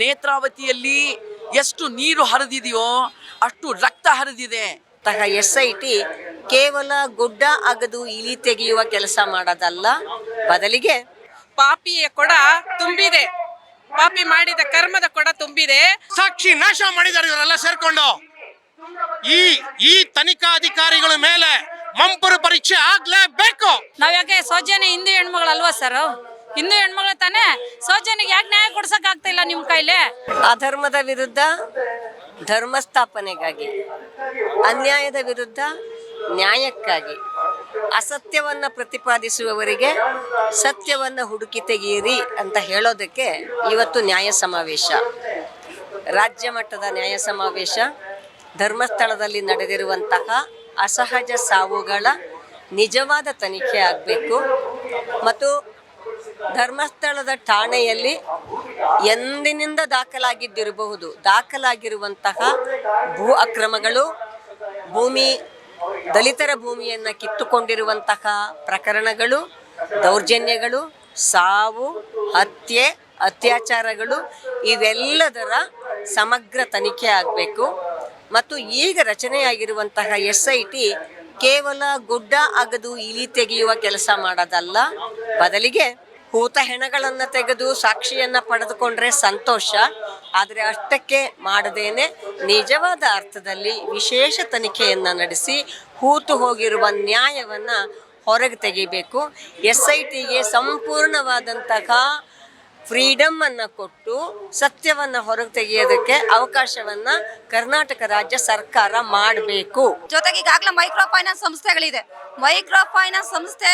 ನೇತ್ರಾವತಿಯಲ್ಲಿ ಎಷ್ಟು ನೀರು ಹರಿದಿದೆಯೋ ಅಷ್ಟು ರಕ್ತ ಹರಿದಿದೆ. ತಹ ಎಸ್ ಐ ಟಿ ಕೇವಲ ಗುಡ್ಡ ಅಗದು ಇಲಿ ತೆಗೆಯುವ ಕೆಲಸ ಮಾಡೋದಲ್ಲ. ಬದಲಿಗೆ ಪಾಪಿಯ ಕೊಡ ತುಂಬಿದೆ. ಪಾಪಿ ಮಾಡಿದ ಕರ್ಮದ ಕೊಡ ತುಂಬಿದೆ. ಸಾಕ್ಷಿ ನಾಶ ಮಾಡಿದ್ದಾರೆ ಇವರೆಲ್ಲ ಸೇರ್ಕೊಂಡು. ಈ ಈ ತನಿಖಾ ಅಧಿಕಾರಿಗಳ ಮೇಲೆ ಮಂಪರು ಪರೀಕ್ಷೆ ಆಗ್ಲೇಬೇಕು. ನಾವ್ ಯಾಕೆ ಸೌಜನ್ಯ ಹಿಂದೂ ಹೆಣ್ಮಗಳಲ್ವಾ ಸರ್ ಹಿಂದೂ ಹೆಣ್ಮಗಳು ತಾನೇ? ಸೌಜನ್ಯಗೆ ಯಾಕೆ ನ್ಯಾಯ ಕೊಡ್ಸಕ್ ಆಗ್ತಿಲ್ಲ ನಿಮ್ ಕೈಲಿ? ಅಧರ್ಮದ ವಿರುದ್ಧ ಧರ್ಮ ಸ್ಥಾಪನೆಗಾಗಿ ಅನ್ಯಾಯದ ವಿರುದ್ಧ, ನ್ಯಾಯಕ್ಕಾಗಿ, ಅಸತ್ಯವನ್ನ ಪ್ರತಿಪಾದಿಸುವವರಿಗೆ ಸತ್ಯವನ್ನ ಹುಡುಕಿ ತೆಗೆಯಿರಿ ಅಂತ ಹೇಳೋದಕ್ಕೆ ಇವತ್ತು ನ್ಯಾಯ ಸಮಾವೇಶ. ರಾಜ್ಯ ಮಟ್ಟದ ನ್ಯಾಯ ಸಮಾವೇಶ, ಧರ್ಮಸ್ಥಳದಲ್ಲಿ ನಡೆದಿರುವಂತಹ ಅಸಹಜ ಸಾವುಗಳ ನಿಜವಾದ ತನಿಖೆ ಆಗಬೇಕು. ಮತ್ತು ಧರ್ಮಸ್ಥಳದ ಠಾಣೆಯಲ್ಲಿ ಎಂದಿನಿಂದ ದಾಖಲಾಗಿದ್ದಿರಬಹುದು. ದಾಖಲಾಗಿರುವಂತಹ ಭೂ ಅಕ್ರಮಗಳು, ಭೂಮಿ, ದಲಿತರ ಭೂಮಿಯನ್ನು ಕಿತ್ತುಕೊಂಡಿರುವಂತಹ ಪ್ರಕರಣಗಳು, ದೌರ್ಜನ್ಯಗಳು, ಸಾವು, ಹತ್ಯೆ, ಅತ್ಯಾಚಾರಗಳು, ಇವೆಲ್ಲದರ ಸಮಗ್ರ ತನಿಖೆ ಆಗಬೇಕು. ಮತ್ತು ಈಗ ರಚನೆಯಾಗಿರುವಂತಹ ಎಸ್ ಐ ಟಿ ಕೇವಲ ಗುಡ್ಡ ಅಗದು ಇಲಿ ತೆಗೆಯುವ ಕೆಲಸ ಮಾಡೋದಲ್ಲ. ಬದಲಿಗೆ ಹೂತ ಹೆಣಗಳನ್ನು ತೆಗೆದು ಸಾಕ್ಷಿಯನ್ನ ಪಡೆದುಕೊಂಡ್ರೆ ಸಂತೋಷ. ಆದರೆ ಅಷ್ಟಕ್ಕೆ ಮಾಡದೇನೆ ನಿಜವಾದ ಅರ್ಥದಲ್ಲಿ ವಿಶೇಷ ತನಿಖೆಯನ್ನು ನಡೆಸಿ ಹೂತು ಹೋಗಿರುವ ನ್ಯಾಯವನ್ನ ಹೊರಗೆ ತೆಗಿಬೇಕು. ಎಸ್ ಐ ಟಿಗೆ ಸಂಪೂರ್ಣವಾದಂತಹ ಫ್ರೀಡಮ್ ಅನ್ನ ಕೊಟ್ಟು ಸತ್ಯವನ್ನ ಹೊರಗೆ ತೆಗೆಯೋದಕ್ಕೆ ಅವಕಾಶವನ್ನ ಕರ್ನಾಟಕ ರಾಜ್ಯ ಸರ್ಕಾರ ಮಾಡಬೇಕು. ಜೊತೆಗೆ ಈಗಾಗಲೇ ಮೈಕ್ರೋ ಫೈನಾನ್ಸ್ ಸಂಸ್ಥೆಗಳಿದೆ. ಮೈಕ್ರೋ ಫೈನಾನ್ಸ್ ಸಂಸ್ಥೆ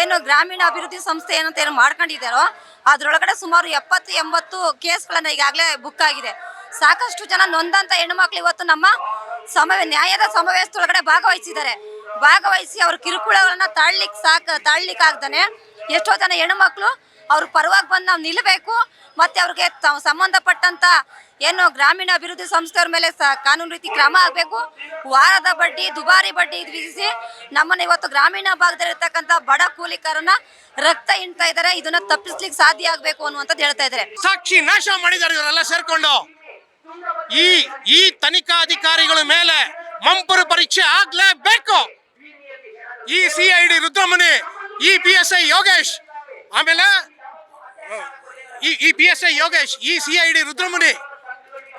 ಏನು ಗ್ರಾಮೀಣ ಅಭಿವೃದ್ಧಿ ಸಂಸ್ಥೆ ಏನಂತ ಏನು ಮಾಡ್ಕೊಂಡಿದ್ದಾರೋ, ಅದರೊಳಗಡೆ ಸುಮಾರು ಎಪ್ಪತ್ತು ಎಂಬತ್ತು ಕೇಸ್ಗಳನ್ನ ಈಗಾಗಲೇ ಬುಕ್ ಆಗಿದೆ. ಸಾಕಷ್ಟು ಜನ ನೊಂದಂತ ಹೆಣ್ಣುಮಕ್ಳು ಇವತ್ತು ನಮ್ಮ ಸಮವೇ, ನ್ಯಾಯದ ಸಮಾವೇಶದೊಳಗಡೆ ಭಾಗವಹಿಸಿದ್ದಾರೆ. ಭಾಗವಹಿಸಿ ಅವ್ರ ಕಿರುಕುಳಗಳನ್ನ ತಾಳ್ಲಿಕ್ಕೆ ಸಾಕ ತಾಳ್ಲಿಕ್ಕೆ ಆಗ್ದಾನೆ. ಎಷ್ಟೋ ಜನ ಹೆಣ್ಣುಮಕ್ಳು ಅವ್ರ ಪರವಾಗಿ ಬಂದು ನಾವು ನಿಲ್ಲಬೇಕು ಮತ್ತೆ ಅವ್ರಿಗೆ ಸಂಬಂಧಪಟ್ಟಂಥ ಏನು ಗ್ರಾಮೀಣ ಅಭಿವೃದ್ಧಿ ಸಂಸ್ಥೆಯವ್ರ ಮೇಲೆ ಸ ಕಾನೂನು ರೀತಿ ಕ್ರಮ ಆಗಬೇಕು. ವಾರದ ಬಡ್ಡಿ, ದುಬಾರಿ ಬಡ್ಡಿ ವಿಧಿಸಿ ನಮ್ಮನ್ನು ಇವತ್ತು ಗ್ರಾಮೀಣ ಭಾಗದಲ್ಲಿರ್ತಕ್ಕಂಥ ಬಡ ಕೂಲಿಕಾರನ ರಕ್ತ ಹಿಂಡ್ತಾ ಇದ್ದಾರೆ ಇದನ್ನ ತಪ್ಪಿಸ್ಲಿಕ್ಕೆ ಸಾಧ್ಯ ಆಗಬೇಕು ಅನ್ನುವಂಥದ್ದು ಹೇಳ್ತಾ ಇದ್ದಾರೆ ಸಾಕ್ಷಿ ನಾಶ ಮಾಡಿದ್ದಾರೆ ಇವರೆಲ್ಲ ಸೇರ್ಕೊಂಡು. ಈ ಈ ತನಿಖಾಧಿಕಾರಿಗಳ ಮೇಲೆ ಮಂಪರು ಪರೀಕ್ಷೆ ಆಗ್ಲೇಬೇಕು. ಈ ಸಿ ಐ ಡಿ ರುದ್ರಮುನಿ, ಈ ಪಿ ಎಸ್ ಐ ಯೋಗೇಶ್, ಆಮೇಲೆ ಈ ಈ ಪಿ ಎಸ್ ಐ ಯೋಗೇಶ್, ಈ C I D Rudramuni,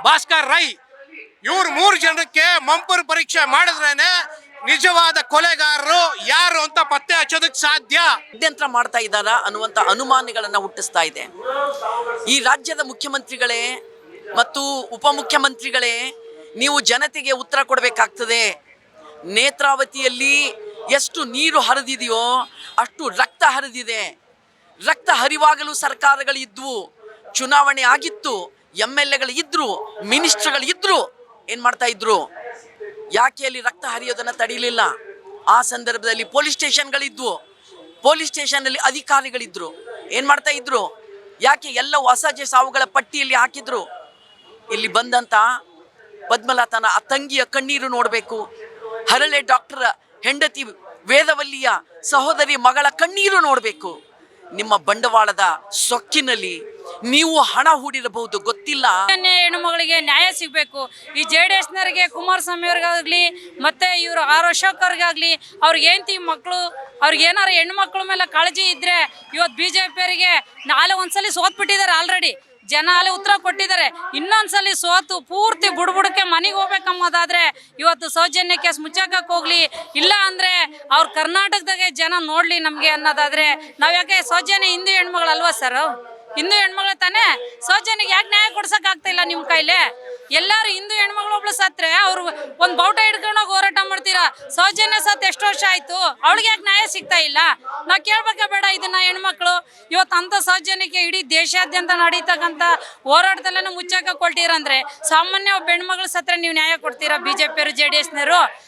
Bhaskar Rai, ಇವ್ರು ಮೂರು ಜನಕ್ಕೆ ಮಂಪರು ಪರೀಕ್ಷೆ ಮಾಡಿದ್ರೇನೆ ನಿಜವಾದ ಕೊಲೆಗಾರರು ಯಾರು ಅಂತ ಪತ್ತೆ ಹಚ್ಚೋದಕ್ಕೆ ಸಾಧ್ಯ? ಷಡ್ಯಂತ್ರ ಮಾಡ್ತಾ ಇದ್ದಾರಾ ಅನ್ನುವಂಥ ಅನುಮಾನಗಳನ್ನು ಹುಟ್ಟಿಸ್ತಾ ಇದೆ. ಈ ರಾಜ್ಯದ ಮುಖ್ಯಮಂತ್ರಿಗಳೇ ಮತ್ತು ಉಪಮುಖ್ಯಮಂತ್ರಿಗಳೇ, ನೀವು ಜನತೆಗೆ ಉತ್ತರ ಕೊಡಬೇಕಾಗ್ತದೆ. ನೇತ್ರಾವತಿಯಲ್ಲಿ ಎಷ್ಟು ನೀರು ಹರಿದಿದೆಯೋ ಅಷ್ಟು ರಕ್ತ ಹರಿದಿದೆ. ರಕ್ತ ಹರಿವಾಗಲು ಸರ್ಕಾರಗಳು ಇದ್ವು ಚುನಾವಣೆ ಆಗಿತ್ತು ಎಂ ಎಲ್ ಎಗಳು ಇದ್ರು ಮಿನಿಸ್ಟರ್ಗಳು ಇದ್ರು ಏನ್ ಮಾಡ್ತಾ ಇದ್ರು? ಯಾಕೆ ಅಲ್ಲಿ ರಕ್ತ ಹರಿಯೋದನ್ನ ತಡೀಲಿಲ್ಲ? ಆ ಸಂದರ್ಭದಲ್ಲಿ ಪೊಲೀಸ್ ಸ್ಟೇಷನ್ಗಳಿದ್ವು, ಪೊಲೀಸ್ ಸ್ಟೇಷನ್ನಲ್ಲಿ ಅಧಿಕಾರಿಗಳಿದ್ರು. ಏನ್ ಮಾಡ್ತಾ ಇದ್ರು? ಯಾಕೆ ಎಲ್ಲ ಅಸಹಜ ಸಾವುಗಳ ಪಟ್ಟಿಯಲ್ಲಿ ಹಾಕಿದ್ರು? ಇಲ್ಲಿ ಬಂದಂತ ಪದ್ಮಲತನ, ಆ ತಂಗಿಯ ಕಣ್ಣೀರು ನೋಡಬೇಕು. ಹರಳೆ ಡಾಕ್ಟರ್ ಹೆಂಡತಿ ವೇದವಲ್ಲಿಯ ಸಹೋದರಿ ಮಗಳ ಕಣ್ಣೀರು ನೋಡಬೇಕು. ನಿಮ್ಮ ಬಂಡವಾಳದ ಸೊಕ್ಕಿನಲ್ಲಿ ನೀವು ಹಣ ಹೂಡಿರಬಹುದು, ಗೊತ್ತಿಲ್ಲ? ಹೆಣ್ಣು ಮಗಳಿಗೆ ನ್ಯಾಯ ಸಿಗಬೇಕು. ಈ ಜೆ ಡಿ ಎಸ್ನವರಿಗೆ ಕುಮಾರಸ್ವಾಮಿ ಅವ್ರಿಗಾಗ್ಲಿ ಮತ್ತೆ ಇವರು ಆರ್ ಅಶೋಕ್ ಅವ್ರಿಗೆ ಏನ್ತಿ ಮಕ್ಕಳು ಅವ್ರಿಗೆ ಏನಾರು ಮಕ್ಕಳ ಮೇಲೆ ಕಾಳಜಿ ಇದ್ರೆ ಇವತ್ತು ಬಿ ಜೆ ಪಿಯವರಿಗೆ ನಾಳೆ ಒಂದ್ಸಲಿ ಸೋತ್ಬಿಟ್ಟಿದ್ದಾರೆ ಆಲ್ರೆಡಿ ಜನ ಅಲ್ಲಿ ಉತ್ತರ ಕೊಟ್ಟಿದ್ದಾರೆ. ಇನ್ನೊಂದ್ಸಲಿ ಸೋತು ಪೂರ್ತಿ ಬುಡ್ಬುಡಕ್ಕೆ ಮನೆಗೆ ಹೋಗ್ಬೇಕಂಬೋದಾದ್ರೆ ಇವತ್ತು ಸೌಜನ್ಯ ಕೇಸ್ ಮುಚ್ಚಾಕಕ್ಕೆ ಹೋಗ್ಲಿ. ಇಲ್ಲ ಅಂದ್ರೆ ಅವ್ರ ಕರ್ನಾಟಕದಾಗೆ ಜನ ನೋಡ್ಲಿ ನಮಗೆ ಅನ್ನೋದಾದ್ರೆ ನಾವು ಯಾಕೆ ಸೌಜನ್ಯ ಹಿಂದೂ ಹೆಣ್ಮಗಳಲ್ವಾ ಸರ್ ಹಿಂದೂ ಹೆಣ್ಮಗಳು ತಾನೇ? ಸೌಜನ್ಯಗೆ ಯಾಕೆ ನ್ಯಾಯ ಕೊಡ್ಸಕ್ ಇಲ್ಲ ನಿಮ್ಮ ಕೈಲಿ? ಎಲ್ಲಾರು ಹಿಂದೂ ಹೆಣ್ಮಗಳು ಒಬ್ಳು ಸತ್ರೆ, ಅವ್ರು ಒಂದ್ ಬೌಟ ಹಿಡ್ಕೊಂಡೋಗಿ ಹೋರಾಟ ಮಾಡ್ತೀರಾ? ಸೌಜನ್ಯ ಸತ್ ಎಷ್ಟು ವರ್ಷ ಆಯ್ತು? ಅವಳಿಗೆ ಯಾಕೆ ನ್ಯಾಯ ಸಿಗ್ತಾ ಇಲ್ಲ? ನಾವ್ ಕೇಳ್ಬೇಕ ಬೇಡ ಇದನ್ನ ಹೆಣ್ಮಕ್ಳು. ಇವತ್ತು ಅಂತ ಸೌಜನ್ಯಕ್ಕೆ ಇಡೀ ದೇಶಾದ್ಯಂತ ನಡೀತಕ್ಕಂಥ ಹೋರಾಟದಲ್ಲೂ ಮುಚ್ಚಾಕ ಕೊಟ್ಟಿರಂದ್ರೆ ಸಾಮಾನ್ಯ ಒಬ್ಬ ಹೆಣ್ಮಗಳು ಸತ್ರೆ ನೀವು ನ್ಯಾಯ ಕೊಡ್ತೀರಾ? ಬಿಜೆಪಿಯವರು, ಜೆ ಡಿ ಎಸ್ನವರು?